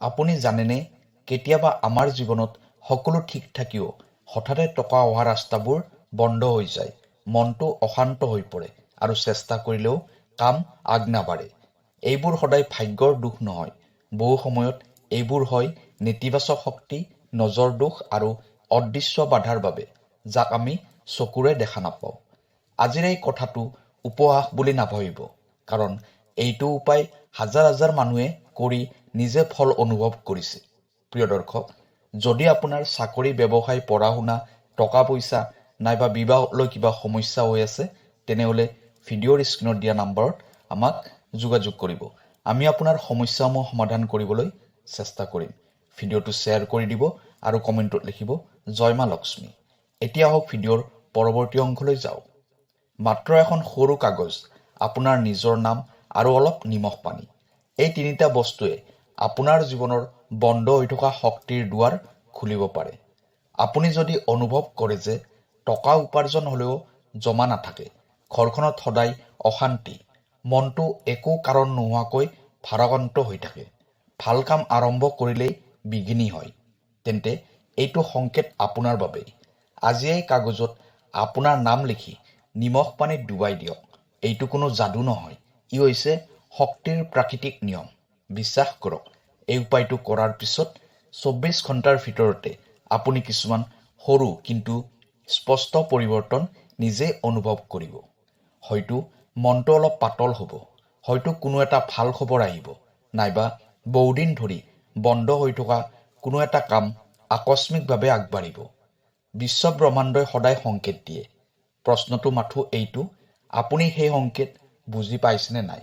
আপুনি জানেনে কেতিয়াবা আমাৰ জীৱনত সকলো ঠিক থাকিও হঠাতে টকা অহা ৰাস্তাবোৰ বন্ধ হৈ যায় মনটো অশান্ত হৈ পৰে আৰু চেষ্টা কৰিলেও কাম আগ নাবাঢ়ে। এইবোৰ সদায় ভাগ্যৰ দোষ নহয়। বহু সময়ত এইবোৰ হয় নেতিবাচক শক্তি নজৰ দোষ আৰু অদৃশ্য বাধাৰ বাবে যাক আমি চকুৰে দেখা নাপাওঁ। আজিৰ এই কথাটো উপহাস বুলি নাভাবিব কাৰণ এইটো উপায় হাজাৰ হাজাৰ মানুহে কৰি নিজে ফল অনুভৱ কৰিছে। প্ৰিয় দৰ্শক, যদি আপোনাৰ চাকৰি, ব্যৱসায় পঢ়া শুনা টকা পইচা নাইবা বিবাহলৈ কিবা সমস্যা হৈ আছে, তেনেহ'লে ভিডিঅ'ৰ স্ক্ৰীণত দিয়া নাম্বাৰত আমাক যোগাযোগ কৰিব। আমি আপোনাৰ সমস্যাসমূহ সমাধান কৰিবলৈ চেষ্টা কৰিম। ভিডিঅ'টো শ্বেয়াৰ কৰি দিব আৰু কমেণ্টত লিখিব, জয় মা লক্ষ্মী। এতিয়া আহক ভিডিঅ'ৰ পৰৱৰ্তী অংশলৈ যাওঁ। মাত্ৰ এখন সৰু কাগজ, আপোনাৰ নিজৰ নাম আৰু অলপ নিমখ পানী। এই তিনিটা বস্তুৱে আপোনাৰ জীৱনৰ বন্ধ হৈ থকা শক্তিৰ দুৱাৰ খুলিব পাৰে। আপুনি যদি অনুভৱ কৰে যে টকা উপাৰ্জন হ'লেও জমা নাথাকে ঘৰখনত সদায় অশান্তি মনটো একো কাৰণ নোহোৱাকৈ ভাৰাক্ৰান্ত হৈ থাকে ভাল কাম আৰম্ভ কৰিলেই বিঘিনি হয় তেন্তে এইটো সংকেত আপোনাৰ বাবেই আজি এই কাগজত আপোনাৰ নাম লিখি নিমখ পানীত ডুবাই দিয়ক। এইটো কোনো যাদু নহয় ই হৈছে শক্তিৰ প্ৰাকৃতিক নিয়ম। বিশ্বাস কৰক এই উপায়টো কৰাৰ পিছত চৌব্বিছ ঘণ্টাৰ ভিতৰতে আপুনি কিছুমান সৰু কিন্তু স্পষ্ট পৰিৱৰ্তন নিজে অনুভৱ কৰিব। হয়তো মনটো অলপ পাতল হ'ব হয়তো কোনো এটা ভাল খবৰ আহিব নাইবা বহুদিন ধৰি বন্ধ হৈ থকা কোনো এটা কাম আকস্মিকভাৱে আগবাঢ়িব। বিশ্বব্ৰহ্মাণ্ডই সদায় সংকেত দিয়ে। প্ৰশ্নটো মাথো এইটো আপুনি সেই সংকেত বুজি পাইছেনে নাই?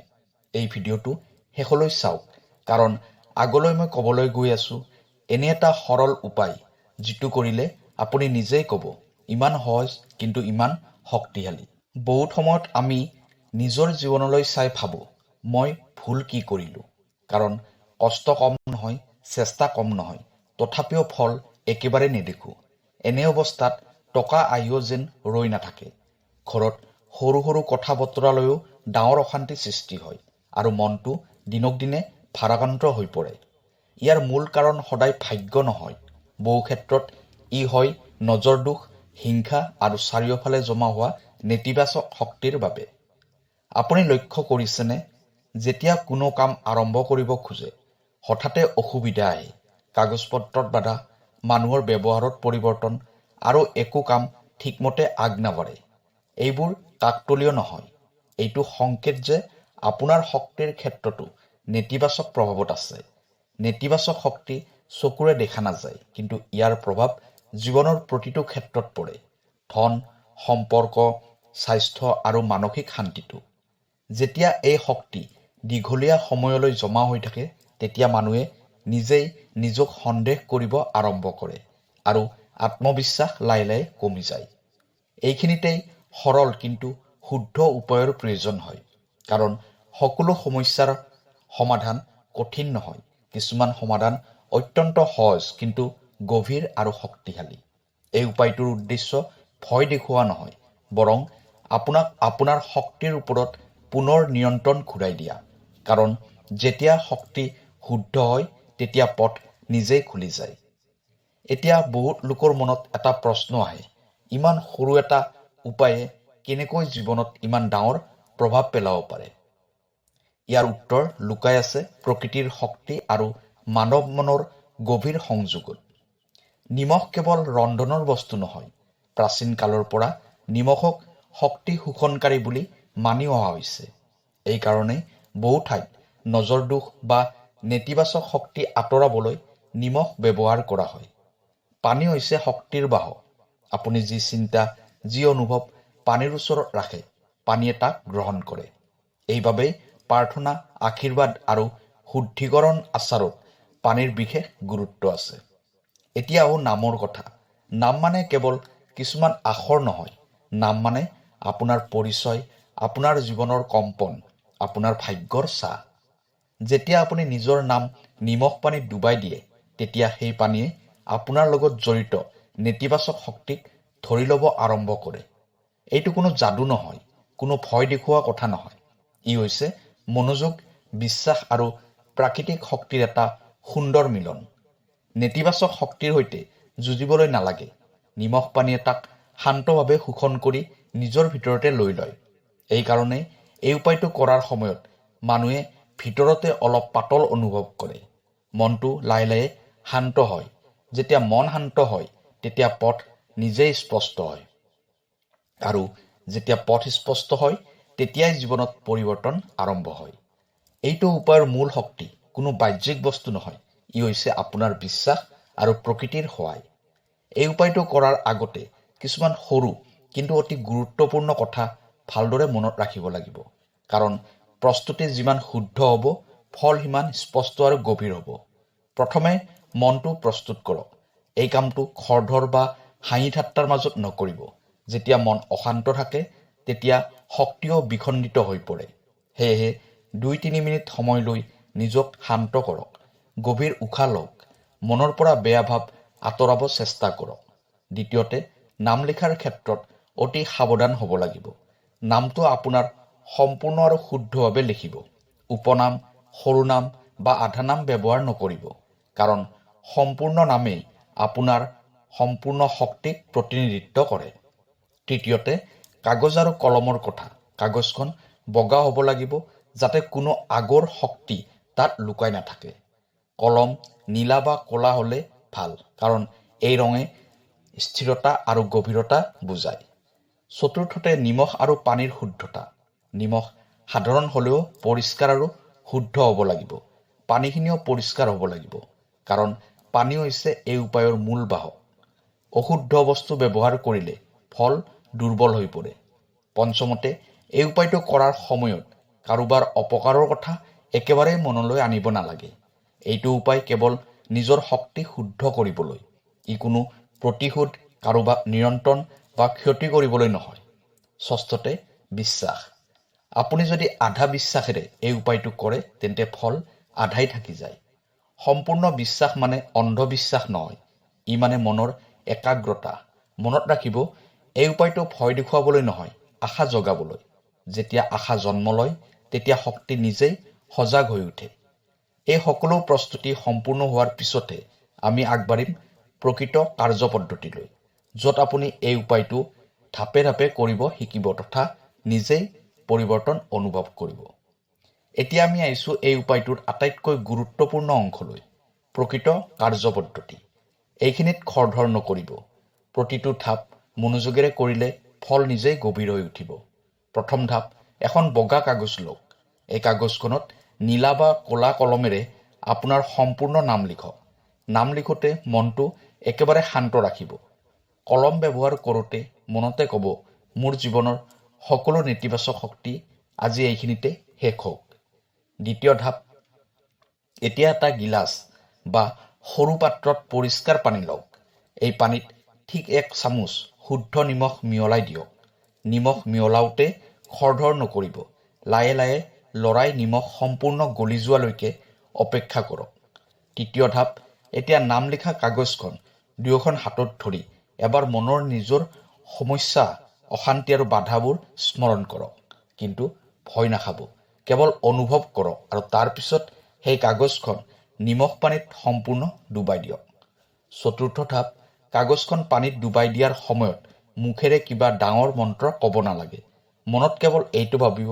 এই ভিডিঅ'টো শেষলৈ চাওক। কাৰণ আগলৈ মই ক'বলৈ গৈ আছোঁ এনে এটা সৰল উপায় যিটো কৰিলে আপুনি নিজেই ক'ব ইমান সহজ কিন্তু ইমান শক্তিশালী। বহুত সময়ত আমি নিজৰ জীৱনলৈ চাই ভাবোঁ মই ভুল কি কৰিলোঁ? কাৰণ কষ্ট কম নহয় চেষ্টা কম নহয় তথাপিও ফল একেবাৰে নেদেখোঁ। এনে অৱস্থাত টকা আহিও যেন ৰৈ নাথাকে। ঘৰত সৰু সৰু কথা বতৰালৈও ডাঙৰ অশান্তি সৃষ্টি হয় আৰু মনটো দিনক দিনে ভাৰাক্ৰান্ত হৈ পৰে। ইয়াৰ মূল কাৰণ সদায় ভাগ্য নহয়। বহু ক্ষেত্ৰত ই হয় নজৰ দোষ হিংসা আৰু চাৰিওফালে জমা হোৱা নেতিবাচক শক্তিৰ বাবে। আপুনি লক্ষ্য কৰিছেনে? যেতিয়া কোনো কাম আৰম্ভ কৰিব খোজে, হঠাতে অসুবিধা আহে। কাগজ পত্ৰত বাধা, মানুহৰ ব্যৱহাৰত পৰিৱৰ্তন আৰু একো কাম ঠিকমতে আগ নাবাঢ়ে এইবোৰ কাকতলীয় নহয়। এইটো সংকেত যে আপোনাৰ শক্তিৰ ক্ষেত্ৰতো নেতিবাচক প্ৰভাৱত আছে। নেতিবাচক শক্তি চকুৰে দেখা নাযায় কিন্তু ইয়াৰ প্ৰভাৱ জীৱনৰ প্ৰতিটো ক্ষেত্ৰত পৰে। ধন সম্পৰ্ক স্বাস্থ্য আৰু মানসিক শান্তিটো। যেতিয়া এই শক্তি দীঘলীয়া সময়লৈ জমা হৈ থাকে তেতিয়া মানুহে নিজেই নিজক সন্দেহ কৰিব আৰম্ভ কৰে আৰু আত্মবিশ্বাস লাহে লাহে কমি যায়। এইখিনিতেই সৰল কিন্তু শুদ্ধ উপায়ৰ প্ৰয়োজন হয়। কাৰণ সকলো সমস্যাৰ সমাধান কঠিন নহয়। কিছুমান সমাধান অত্যন্ত সহজ কিন্তু গভীৰ আৰু শক্তিশালী। এই উপায়টোৰ উদ্দেশ্য ভয় দেখুওৱা নহয় বৰং আপোনাক আপোনাৰ শক্তিৰ ওপৰত পুনৰ নিয়ন্ত্ৰণ ঘূৰাই দিয়া। কাৰণ যেতিয়া শক্তি শুদ্ধ হয় তেতিয়া পথ নিজেই খুলি যায়। এতিয়া বহুত লোকৰ মনত এটা প্ৰশ্ন আহে ইমান সৰু এটা উপায়ে কেনেকৈ জীৱনত ইমান ডাঙৰ প্ৰভাৱ পেলাব পাৰে? ইয়াৰ উত্তৰ লুকাই আছে প্ৰকৃতিৰ শক্তি আৰু মানৱ মনৰ গভীৰ সংযোগত। নিমখ কেৱল ৰন্ধনৰ বস্তু নহয়, প্ৰাচীন কালৰ পৰা নিমখক শক্তি শোষণকাৰী বুলি মানি অহা হৈছে। এইকাৰণে বহু ঠাইত নজৰ দোষ বা নেতিবাচক শক্তি আঁতৰাবলৈ নিমখ ব্যৱহাৰ কৰা হয়। পানী হৈছে শক্তিৰ বাহক আপুনি যি চিন্তা, যি অনুভৱ পানীৰ ওচৰত ৰাখে, পানীয়ে তাক গ্ৰহণ কৰে। এইবাবেই প্ৰাৰ্থনা আশীৰ্বাদ আৰু শুদ্ধিকৰণ আচাৰত পানীৰ বিশেষ গুৰুত্ব আছে। এতিয়াও নামৰ কথা। নাম মানে কেৱল কিছুমান আখৰ নহয়। নাম মানে আপোনাৰ পৰিচয় আপোনাৰ জীৱনৰ কম্পন আপোনাৰ ভাগ্যৰ চাহ। যেতিয়া আপুনি নিজৰ নাম নিমখ পানীত ডুবাই দিয়ে তেতিয়া সেই পানীয়ে আপোনাৰ লগত জড়িত নেতিবাচক শক্তিক ধৰি ল'ব আৰম্ভ কৰে। এইটো কোনো যাদু নহয় কোনো ভয় দেখুওৱা কথা নহয়। ই হৈছে মনোযোগ, বিশ্বাস আৰু প্ৰাকৃতিক শক্তিৰ এটা সুন্দৰ মিলন। নেতিবাচক শক্তিৰ সৈতে যুঁজিবলৈ নালাগে। নিমখ পানীয়ে তাক শান্তভাৱে শোষণ কৰি নিজৰ ভিতৰতে লৈ লয়। এইকাৰণে এই উপায়টো কৰাৰ সময়ত মানুহে ভিতৰতে অলপ পাতল অনুভৱ কৰে। মনটো লাহে লাহে শান্ত হয়। যেতিয়া মন শান্ত হয়, তেতিয়া পথ নিজেই স্পষ্ট হয়। আৰু যেতিয়া পথ স্পষ্ট হয় তেতিয়াই জীৱনত পৰিৱৰ্তন আৰম্ভ হয়। এইটো উপায়ৰ মূল শক্তি, কোনো বাহ্যিক বস্তু নহয়, ই হৈছে আপোনাৰ বিশ্বাস আৰু প্ৰকৃতিৰ সহায়। এই উপায়টো কৰাৰ আগতে কিছুমান সৰু কিন্তু অতি গুৰুত্বপূৰ্ণ কথা ভালদৰে মনত ৰাখিব লাগিব। কাৰণ প্ৰস্তুতি যিমান শুদ্ধ হ'ব, ফল সিমান স্পষ্ট আৰু গভীৰ হ'ব। প্ৰথমে মনটো প্ৰস্তুত কৰক। এই কামটো খৰধৰ বা হাঁহি ঠাট্টাৰ মাজত নকৰিব। যেতিয়া মন অশান্ত থাকে তেতিয়া শক্তিও বিখণ্ডিত হৈ পৰে। সেয়েহে দুই তিনি মিনিট সময় লৈ নিজক শান্ত কৰক, গভীৰ উশাহ লওক, মনৰ পৰা বেয়া ভাৱ আঁতৰাব চেষ্টা কৰক। দ্বিতীয়তে, নাম লিখাৰ ক্ষেত্ৰত অতি সাৱধান হ'ব লাগিব। নামটো আপোনাৰ সম্পূৰ্ণ আৰু শুদ্ধভাৱে লিখিব। উপনাম, সৰু নাম বা আধা নাম ব্যৱহাৰ নকৰিব, কাৰণ সম্পূৰ্ণ নামেই আপোনাৰ সম্পূৰ্ণ শক্তিক প্ৰতিনিধিত্ব কৰে। তৃতীয়তে কাগজ আৰু কলমৰ কথা কাগজখন বগা হ'ব লাগিব যাতে কোনো আগৰ শক্তি তাত লুকাই নাথাকে। কলম নীলা বা ক'লা হ'লে ভালো, কাৰণ এই ৰঙে স্থিৰতা আৰু গভীৰতা বুজায়। চতুৰ্থতে নিমখ আৰু পানীৰ শুদ্ধতা। নিমখ সাধাৰণ হ'লেও পৰিষ্কাৰ আৰু শুদ্ধ হ'ব লাগিব। পানীখিনিও পৰিষ্কাৰ হ'ব লাগিব, কাৰণ পানী হৈছে এই উপায়ৰ মূল বাহক। অশুদ্ধ বস্তু ব্যৱহাৰ কৰিলে ফল দুৰ্বল হৈ পৰে। পঞ্চমতে এই উপায়টো কৰাৰ সময়ত কাৰোবাৰ অপকাৰৰ কথা একেবাৰে মনলৈ আনিব নালাগে। এইটো উপায় কেৱল নিজৰ শক্তি শুদ্ধ কৰিবলৈ ই কোনো প্ৰতিশোধ কাৰোবাক নিয়ন্ত্ৰণ বা ক্ষতি কৰিবলৈ নহয়। ষষ্ঠতে বিশ্বাস। আপুনি যদি আধা বিশ্বাসেৰে এই উপায়টো কৰে তেন্তে ফল আধাই থাকি যায়। সম্পূৰ্ণ বিশ্বাস মানে অন্ধবিশ্বাস নহয় ই মানে মনৰ একাগ্ৰতা। মনত ৰাখিব এই উপায়টো ভয় দেখুৱাবলৈ নহয় আশা জগাবলৈ। যেতিয়া আশা জন্ম লয় তেতিয়া শক্তি নিজেই সজাগ হৈ উঠে। এই সকলো প্ৰস্তুতি সম্পূৰ্ণ হোৱাৰ পিছতহে আমি আগবাঢ়িম প্ৰকৃত কাৰ্যপদ্ধতিলৈ য'ত আপুনি এই উপায়টো ধাপে ধাপে কৰিব শিকিব তথা নিজেই পৰিৱৰ্তন অনুভৱ কৰিব। এতিয়া আমি আহিছোঁ এই উপায়টোৰ আটাইতকৈ গুৰুত্বপূৰ্ণ অংশলৈ প্ৰকৃত কাৰ্যপদ্ধতি। এইখিনিত খৰধৰ নকৰিব। প্ৰতিটো ধাপ মনোযোগেৰে কৰিলে ফল নিজেই গভীৰ হৈ উঠিব। প্ৰথম ধাপ এখন বগা কাগজ লওক। এই কাগজখনত নীলা বা ক'লা কলমেৰে আপোনাৰ সম্পূৰ্ণ নাম লিখক। নাম লিখোঁতে মনটো একেবাৰে শান্ত ৰাখিব। কলম ব্যৱহাৰ কৰোঁতে মনতে ক'ব মোৰ জীৱনৰ সকলো নেতিবাচক শক্তি আজি এইখিনিতে শেষ হওক। দ্বিতীয় ধাপ এতিয়া এটা গিলাচ বা সৰু পাত্ৰত পৰিষ্কাৰ পানী লওক। এই পানীত ঠিক এক চামুচ শুদ্ধ নিমখ মিহলাই দিয়ক। নিমখ মিহলাওঁতে খৰধৰ নকৰিব। লাহে লাহে লৰাই নিমখ সম্পূৰ্ণ গলি যোৱালৈকে অপেক্ষা কৰক। তৃতীয় ধাপ এতিয়া নাম লিখা কাগজখন দুয়োখন হাতত ধৰি এবাৰ মনৰ নিজৰ সমস্যা অশান্তি আৰু বাধাবোৰ স্মৰণ কৰক। কিন্তু ভয় নাখাব। কেৱল অনুভৱ কৰক আৰু তাৰপিছত সেই কাগজখন নিমখ পানীত সম্পূৰ্ণ ডুবাই দিয়ক। চতুৰ্থ ধাপ কাগজখন পানীত ডুবাই দিয়াৰ সময়ত মুখেৰে কিবা ডাঙৰ মন্ত্ৰ ক'ব নালাগে। মনত কেৱল এইটো ভাবিব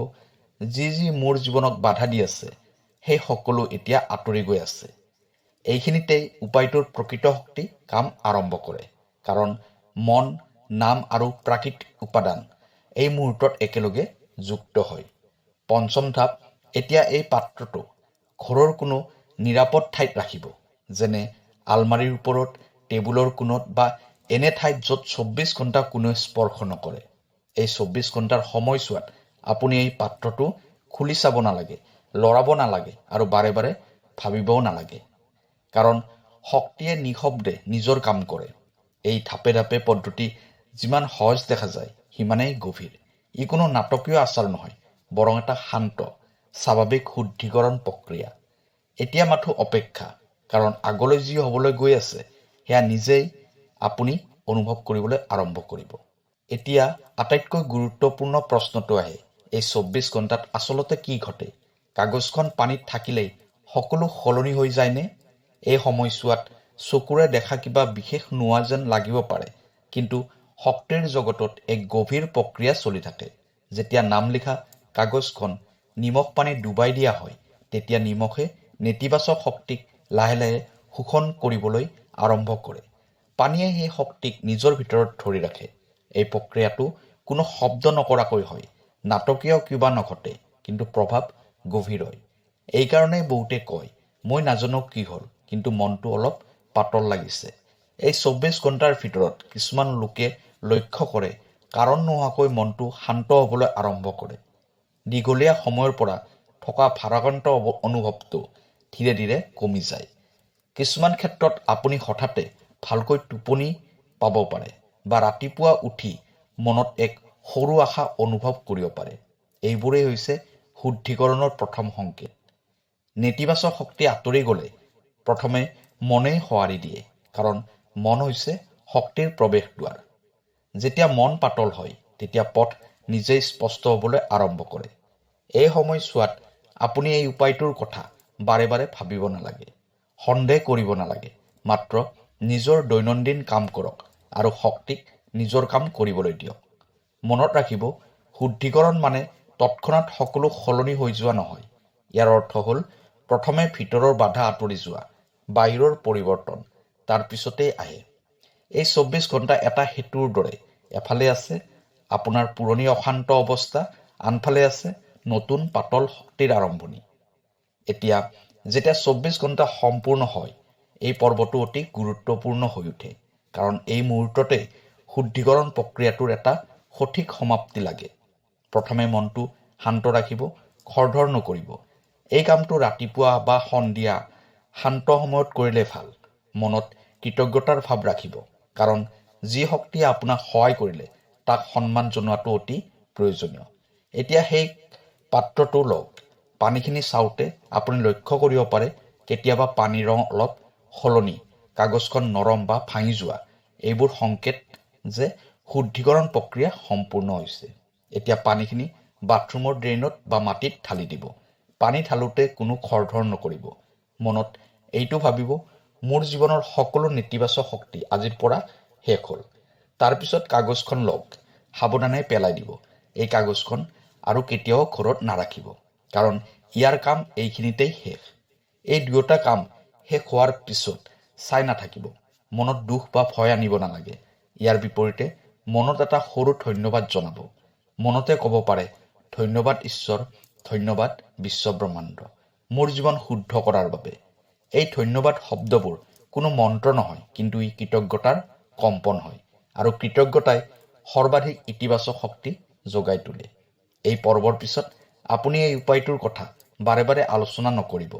যি যি মোৰ জীৱনক বাধা দি আছে সেই সকলো এতিয়া আঁতৰি গৈ আছে। এইখিনিতেই উপায়টোৰ প্ৰকৃত শক্তি কাম আৰম্ভ কৰে। কাৰণ মন নাম আৰু প্ৰাকৃতিক উপাদান এই মুহূৰ্তত একেলগে যুক্ত হয়। পঞ্চম ধাপ এতিয়া এই পাত্ৰটো ঘৰৰ কোনো নিৰাপদ ঠাইত ৰাখিব যেনে আলমাৰীৰ ওপৰত টেবুলৰ কোণত বা এনে ঠাইত য'ত চৌব্বিছ ঘণ্টা কোনেও স্পৰ্শ নকৰে। এই চৌব্বিছ ঘণ্টাৰ সময়ছোৱাত আপুনি এই পাত্ৰটো খুলি চাব নালাগে, লৰাব নালাগে আৰু বাৰে বাৰে ভাবিবও নালাগে। কাৰণ শক্তিয়ে নিঃশব্দে নিজৰ কাম কৰে। এই ধাপে ধাপে পদ্ধতি যিমান সহজ দেখা যায়, সিমানেই গভীৰ। ই কোনো নাটকীয় আচাৰ নহয়, বৰং এটা শান্ত, স্বাভাৱিক শুদ্ধিকৰণ প্ৰক্ৰিয়া। এতিয়া মাথো অপেক্ষা, কাৰণ আগলৈ যি হ'বলৈ গৈ আছে সেয়া নিজেই আপুনি অনুভৱ কৰিবলৈ আৰম্ভ কৰিব। এতিয়া আটাইতকৈ গুৰুত্বপূৰ্ণ প্ৰশ্নটো আহে এই চৌব্বিছ ঘণ্টাত আচলতে কি ঘটে? কাগজখন পানীত থাকিলেই সকলো সলনি হৈ যায়নে? এই সময়ছোৱাত চকুৰে দেখা কিবা বিশেষ নোহোৱা যেন লাগিব পাৰে কিন্তু শক্তিৰ জগতত এক গভীৰ প্ৰক্ৰিয়া চলি থাকে। যেতিয়া নাম লিখা কাগজখন নিমখ পানীত ডুবাই দিয়া হয় তেতিয়া নিমখে নেতিবাচক শক্তিক লাহে লাহে শোষণ কৰিবলৈ আৰম্ভ কৰে। পানীয়ে সেই শক্তিক নিজৰ ভিতৰত ধৰি ৰাখে। এই প্ৰক্ৰিয়াটো কোনো শব্দ নকৰাকৈ হয়। নাটকীয় কিবা নঘটে, কিন্তু প্ৰভাৱ গভীৰ হয়। এইকাৰণেই বহুতে কয়, মই নাজানো কি হ'ল, কিন্তু মনটো অলপ পাতল লাগিছে। এই চৌব্বিছ ঘণ্টাৰ ভিতৰত কিছুমান লোকে লক্ষ্য কৰে, কাৰণ নোহোৱাকৈ মনটো শান্ত হ'বলৈ আৰম্ভ কৰে। দীঘলীয়া সময়ৰ পৰা থকা ভাৰাক্ৰান্ত অনুভৱটো ধীৰে ধীৰে কমি যায়। কিছুমান ক্ষেত্ৰত আপুনি হঠাতে ভালকৈ টোপনি পাব পাৰে বা ৰাতিপুৱা উঠি মনত এক সৰু আশা অনুভৱ কৰিব পাৰে। এইবোৰেই হৈছে শুদ্ধিকৰণৰ প্ৰথম সংকেত। নেতিবাচক শক্তি আঁতৰি গ'লে প্ৰথমে মনেই সঁহাৰি দিয়ে কাৰণ মন হৈছে শক্তিৰ প্ৰৱেশ দুৱাৰ যেতিয়া মন পাতল হয় তেতিয়া পথ নিজেই স্পষ্ট হ'বলৈ আৰম্ভ কৰে। এই সময়ছোৱাত আপুনি এই উপায়টোৰ কথা বাৰে বাৰে ভাবিব নালাগে। সন্দেহ কৰিব নালাগে। মাত্ৰ নিজৰ দৈনন্দিন কাম কৰক আৰু শক্তিক নিজৰ কাম কৰিবলৈ দিয়ক। মনত ৰাখিব শুদ্ধিকৰণ মানে তৎক্ষণাত সকলো সলনি হৈ যোৱা নহয়। ইয়াৰ অৰ্থ হ'ল প্ৰথমে ভিতৰৰ বাধা আঁতৰি যোৱা বাহিৰৰ পৰিৱৰ্তন তাৰপিছতেই আহে। এই চৌব্বিছ ঘণ্টা এটা সেতুৰ দৰে এফালে আছে আপোনাৰ পুৰণি অশান্ত অৱস্থা আনফালে আছে নতুন পাতল শক্তিৰ আৰম্ভণি। এতিয়া যেতিয়া চৌব্বিছ ঘণ্টা সম্পূৰ্ণ হয় এই পৰ্বটো অতি গুৰুত্বপূৰ্ণ হৈ উঠে। কাৰণ এই মুহূৰ্ততে শুদ্ধিকৰণ প্ৰক্ৰিয়াটোৰ এটা সঠিক সমাপ্তি লাগে। প্ৰথমে মনটো শান্ত ৰাখিব খৰধৰ নকৰিব। এই কামটো ৰাতিপুৱা বা সন্ধিয়া শান্ত সময়ত কৰিলে ভাল। মনত কৃতজ্ঞতাৰ ভাৱ ৰাখিব। কাৰণ যি শক্তিয়ে আপোনাক সহায় কৰিলে তাক সন্মান জনোৱাটো অতি প্ৰয়োজনীয়। এতিয়া সেই পাত্ৰটো লওক। পানীখিনি চাওঁতে আপুনি লক্ষ্য কৰিব পাৰে কেতিয়াবা পানীৰ ৰং অলপ সলনি, কাগজখন নৰম বা ভাঙি যোৱা। এইবোৰ সংকেত যে শুদ্ধিকৰণ প্ৰক্ৰিয়া সম্পূৰ্ণ হৈছে। এতিয়া পানীখিনি বাথৰুমৰ ড্ৰেইনত বা মাটিত ঢালি দিব। পানী ঢালোতে কোনো খৰধৰ নকৰিব। মনত এইটো ভাবিব, মোৰ জীৱনৰ সকলো নেতিবাচক শক্তি আজিৰ পৰা শেষ হ'ল। তাৰপিছত কাগজখন লওক, সাৱধানে পেলাই দিব। এই কাগজখন আৰু কেতিয়াও ঘৰত নাৰাখিব। কাৰণ ইয়াৰ কাম এইখিনিতেই শেষ। এই দুয়োটা কাম শেষ হোৱাৰ পিছত চাই নাথাকিব মনত দুখ বা ভয় আনিব নালাগে। ইয়াৰ বিপৰীতে মনত এটা সৰু ধন্যবাদ জনাব। মনতে ক'ব পাৰে, ধন্যবাদ ঈশ্বৰ, ধন্যবাদ বিশ্বব্ৰহ্মাণ্ড। মোৰ জীৱন শুদ্ধ কৰাৰ বাবে। এই ধন্যবাদ শব্দবোৰ কোনো মন্ত্ৰ নহয়, কিন্তু ই কৃতজ্ঞতাৰ কম্পন হয় আৰু কৃতজ্ঞতাই সৰ্বাধিক ইতিবাচক শক্তি যোগাই তোলে। এই পৰ্বৰ পিছত আপুনি এই উপায়টোৰ কথা বাৰে বাৰে আলোচনা নকৰিব।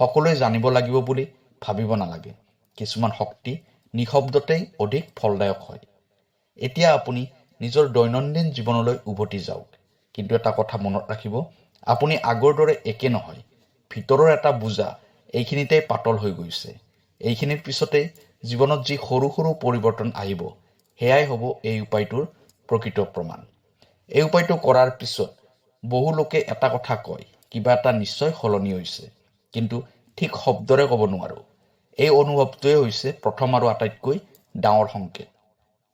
সকলোৱে জানিব লাগিব বুলি ভাবিব নালাগে। কিছুমান শক্তি নিঃশব্দতেই অধিক ফলদায়ক হয়। এতিয়া আপুনি নিজৰ দৈনন্দিন জীৱনলৈ উভতি যাওক। কিন্তু এটা কথা মনত ৰাখিব, আপুনি আগৰ দৰে একে নহয়। ভিতৰৰ এটা বোজা এইখিনিতে পাতল হৈ গৈছে। এইখিনিৰ পিছতে জীৱনত যি সৰু সৰু পৰিৱৰ্তন আহিব, সেয়াই হ'ব এই উপায়টোৰ প্ৰকৃত প্ৰমাণ। এই উপায়টো কৰাৰ পিছত বহু লোকে এটা কথা কয়, কিবা এটা নিশ্চয় সলনি হৈছে। কিন্তু ঠিক শব্দৰে ক'ব নোৱাৰোঁ। এই অনুভৱটোৱে হৈছে প্ৰথম আৰু আটাইতকৈ ডাঙৰ সংকেত।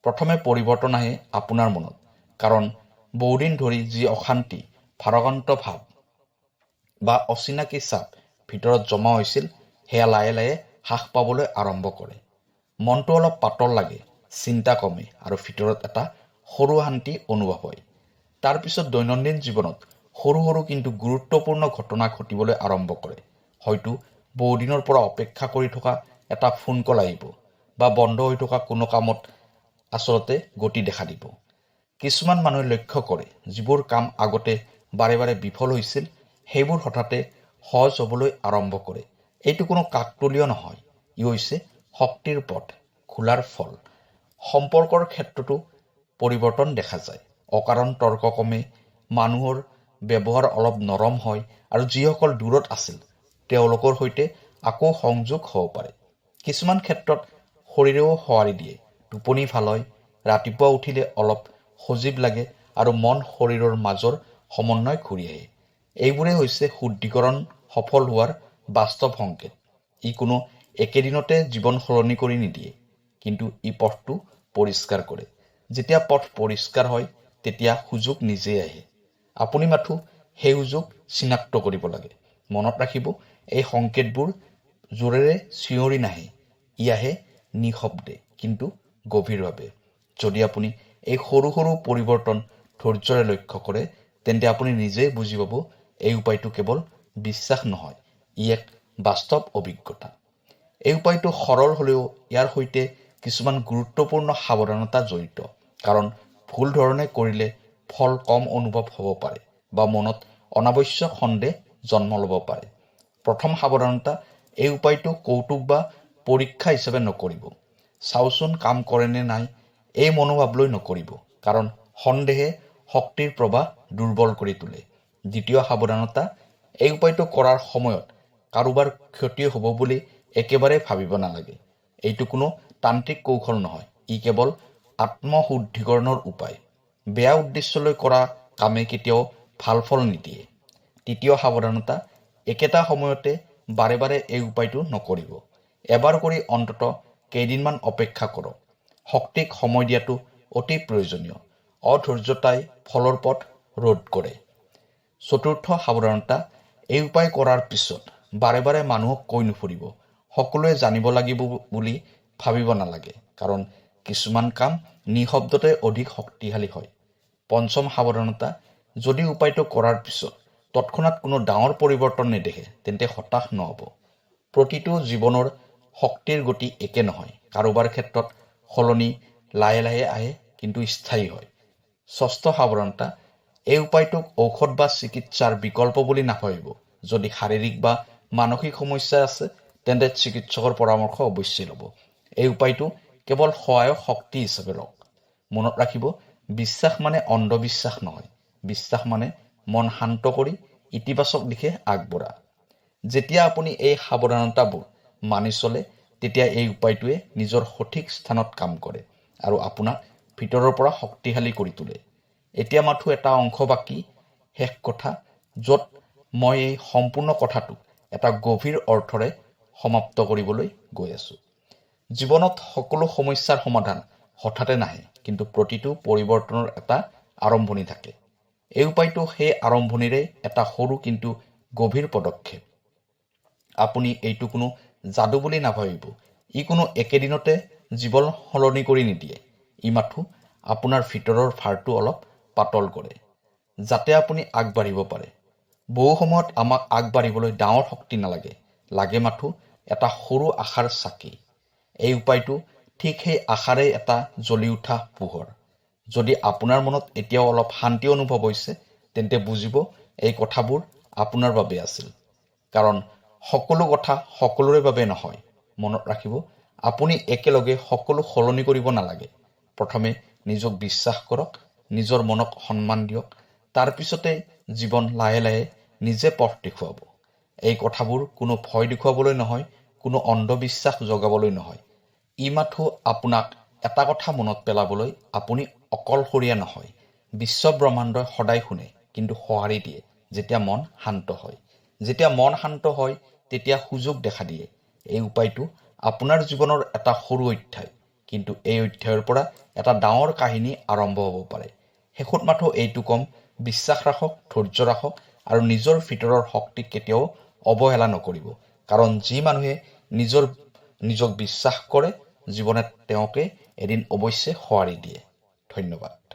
প্ৰথমে পৰিৱৰ্তন আহে আপোনাৰ মনত, কাৰণ বহুদিন ধৰি যি অশান্তি ভাৰাক্ৰান্ত ভাৱ বা অচিনাকি চাপ ভিতৰত জমা হৈছিল, সেয়া লাহে লাহে হ্ৰাস পাবলৈ আৰম্ভ কৰে। মনটো অলপ পাতল লাগে, চিন্তা কমে আৰু ভিতৰত এটা সৰু শান্তি অনুভৱ হয়। তাৰপিছত দৈনন্দিন জীৱনত সৰু সৰু কিন্তু গুৰুত্বপূৰ্ণ ঘটনা ঘটিবলৈ আৰম্ভ কৰে। হয়তো বহুদিনৰ পৰা অপেক্ষা কৰি থকা এটা ফোন কল আহিব বা বন্ধ হৈ থকা কোনো কামত আচলতে গতি দেখা দিব। কিছুমান মানুহে লক্ষ্য কৰে, যিবোৰ কাম আগতে বাৰে বাৰে বিফল হৈছিল, সেইবোৰ হঠাতে সহজ হ'বলৈ আৰম্ভ কৰে। এইটো কোনো কাকতলীয় নহয়, ই হৈছে শক্তিৰ পথ, খোলাৰ ফল। সম্পৰ্কৰ ক্ষেত্ৰতো পৰিৱৰ্তন দেখা যায়। অকাৰণ তৰ্ক কমে মানুহৰ ব্যৱহাৰ অলপ নৰম হয় আৰু যিসকল দূৰত আছিল তেওঁলোকৰ সৈতে আকৌ সংযোগ হ'ব পাৰে। কিছুমান ক্ষেত্ৰত শৰীৰেও সঁহাৰি দিয়ে টোপনি ভাল হয় ৰাতিপুৱা উঠিলে অলপ সজীৱ লাগে আৰু মন শৰীৰৰ মাজৰ সমন্বয় ঘূৰি আহে। এইবোৰে হৈছে শুদ্ধিকৰণ সফল হোৱাৰ বাস্তৱ সংকেত। ই কোনো একেদিনতে জীৱন সলনি কৰি নিদিয়ে কিন্তু ই পথটো পৰিষ্কাৰ কৰে। যেতিয়া পথ পৰিষ্কাৰ হয় তেতিয়া সুযোগ নিজেই আহে। আপুনি মাথো সেই সুযোগ চিনাক্ত কৰিব লাগে। মনত ৰাখিব, এই সংকেতবোৰ জোৰেৰে চিঞৰি নাহে। ই আহে নিঃশব্দে, কিন্তু গভীৰভাৱে। যদি আপুনি এই সৰু সৰু পৰিৱৰ্তন ধৈৰ্যৰে লক্ষ্য কৰে, তেন্তে আপুনি নিজেই বুজি পাব, এই উপায়টো কেৱল বিশ্বাস নহয়, ই এক বাস্তৱ অভিজ্ঞতা। এই উপায়টো সৰল হ'লেও ইয়াৰ সৈতে কিছুমান গুৰুত্বপূৰ্ণ সাৱধানতা জড়িত, কাৰণ ভুল ধৰণে কৰিলে ফল কম অনুভৱ হ'ব পাৰে বা মনত অনাৱশ্যক সন্দেহ জন্ম ল'ব পাৰে। প্ৰথম সাৱধানতা, এই উপায়টো কৌতুক বা পৰীক্ষা হিচাপে নকৰিব। চাওচোন কাম কৰে নে নাই, এই মনোভাৱলৈ নকৰিব, কাৰণ সন্দেহে শক্তিৰ প্ৰবাহ দুৰ্বল কৰি তোলে। দ্বিতীয় সাৱধানতা, এই উপায়টো কৰাৰ সময়ত কাৰোবাৰ ক্ষতি হ'ব বুলি একেবাৰে ভাবিব নালাগে। এইটো কোনো তান্ত্ৰিক কৌশল নহয়, ই কেৱল আত্মশুদ্ধিকৰণৰ উপায়। বেয়া উদ্দেশ্যলৈ কৰা কামে কেতিয়াও ভালো ফল নিদিয়ে। তৃতীয় সাৱধানতা, একেটা সময়তে বাৰে বাৰে এই উপায়টো নকৰিব। এবাৰ কৰি অন্ততঃ কেইদিনমান অপেক্ষা কৰক। শক্তিক সময় দিয়াটো অতি প্ৰয়োজনীয়। অধৈৰ্যতাই ফলৰ পথ ৰোধ কৰে। চতুৰ্থ সাৱধানতা, এই উপায় কৰাৰ পিছত বাৰে বাৰে মানুহক কৈ নুফুৰিব। সকলোৱে জানিব লাগিব বুলি ভাবিব নালাগে। কাৰণ কিছুমান কাম নিঃশব্দতে অধিক শক্তিশালী হয়। পঞ্চম সাৱধানতা, যদি উপায়টো কৰাৰ পিছত তৎক্ষণাত কোনো ডাঙৰ পৰিৱৰ্তন নেদেখে, তেন্তে হতাশ নহ'ব। প্ৰতিটো জীৱনৰ শক্তিৰ গতি একে নহয়, কাৰোবাৰ ক্ষেত্ৰত সলনি লাহে লাহে আহে, কিন্তু স্থায়ী হয়। ষষ্ঠ সাৱধানতা, এই উপায়টোক ঔষধ বা চিকিৎসাৰ বিকল্প বুলি নাভাবিব। যদি শাৰীৰিক বা মানসিক সমস্যা আছে, তেন্তে চিকিৎসকৰ পৰামৰ্শ অৱশ্যেই ল'ব। এই উপায়টো কেৱল সহায়ক শক্তি হিচাপে লওক। মনত ৰাখিব বিশ্বাস মানে অন্ধবিশ্বাস নহয়। বিশ্বাস মানে মন শান্ত কৰি ইতিবাচক দিশে আগবঢ়া। যেতিয়া আপুনি এই সাৱধানতাবোৰ মানি চলে তেতিয়া এই উপায়টোৱে নিজৰ সঠিক স্থানত কাম কৰে আৰু আপোনাক ভিতৰৰ পৰা শক্তিশালী কৰি তোলে। এতিয়া মাথো এটা অংশ বাকী শেষ কথা য'ত মই এই সম্পূৰ্ণ কথাটোক এটা গভীৰ অৰ্থৰে সমাপ্ত কৰিবলৈ গৈ আছোঁ। জীৱনত সকলো সমস্যাৰ সমাধান হঠাতে নাহে, কিন্তু প্ৰতিটো পৰিৱৰ্তনৰ এটা আৰম্ভণি থাকে। এই উপায়টো সেই আৰম্ভণিৰে এটা সৰু কিন্তু গভীৰ পদক্ষেপ। আপুনি এইটো কোনো যাদু বুলি নাভাবিব। ই কোনো একেদিনতে জীৱন সলনি কৰি নিদিয়ে। ই মাথো আপোনাৰ ভিতৰৰ ভাৰটো অলপ পাতল কৰে, যাতে আপুনি আগবাঢ়িব পাৰে। বহু সময়ত আমাক আগবাঢ়িবলৈ ডাঙৰ শক্তি নালাগে। লাগে মাথো এটা সৰু আশাৰ চাকি। এই উপায়টো ঠিক সেই আশাৰে এটা জ্বলি উঠা পোহৰ। যদি আপোনাৰ মনত এতিয়াও অলপ শান্তি অনুভৱ হৈছে, তেন্তে বুজিব এই কথাবোৰ আপোনাৰ বাবে আছিল। কাৰণ সকলো কথা সকলোৰে বাবে নহয়। মনত ৰাখিব, আপুনি একেলগে সকলো সলনি কৰিব নালাগে। প্ৰথমে নিজক বিশ্বাস কৰক, নিজৰ মনক সন্মান দিয়ক তাৰপিছতে জীৱন লাহে লাহে নিজে পথ দেখুৱাব। এই কথাবোৰ কোনো ভয় দেখুৱাবলৈ নহয় কোনো অন্ধবিশ্বাস জগাবলৈ নহয়। ই মাথো আপোনাক এটা কথা মনত পেলাবলৈ আপুনি অকলশৰীয়া নহয়। বিশ্ব ব্ৰহ্মাণ্ডই সদায় শুনে কিন্তু সঁহাৰি দিয়ে যেতিয়া মন শান্ত হয়। যেতিয়া মন শান্ত হয় তেতিয়া সুযোগ দেখা দিয়ে। এই উপায়টো আপোনাৰ জীৱনৰ এটা সৰু অধ্যায় কিন্তু এই অধ্যায়ৰ পৰা এটা ডাঙৰ কাহিনী আৰম্ভ হ'ব পাৰে। শেষত মাথো এইটো কম বিশ্বাস ৰাখক ধৈৰ্য ৰাখক আৰু নিজৰ ভিতৰৰ শক্তিক কেতিয়াও অৱহেলা নকৰিব। কাৰণ যি মানুহে নিজৰ নিজক বিশ্বাস কৰে জীৱনে তেওঁকে এদিন অৱশ্যে সঁহাৰি দিয়ে। ধন্যবাদ।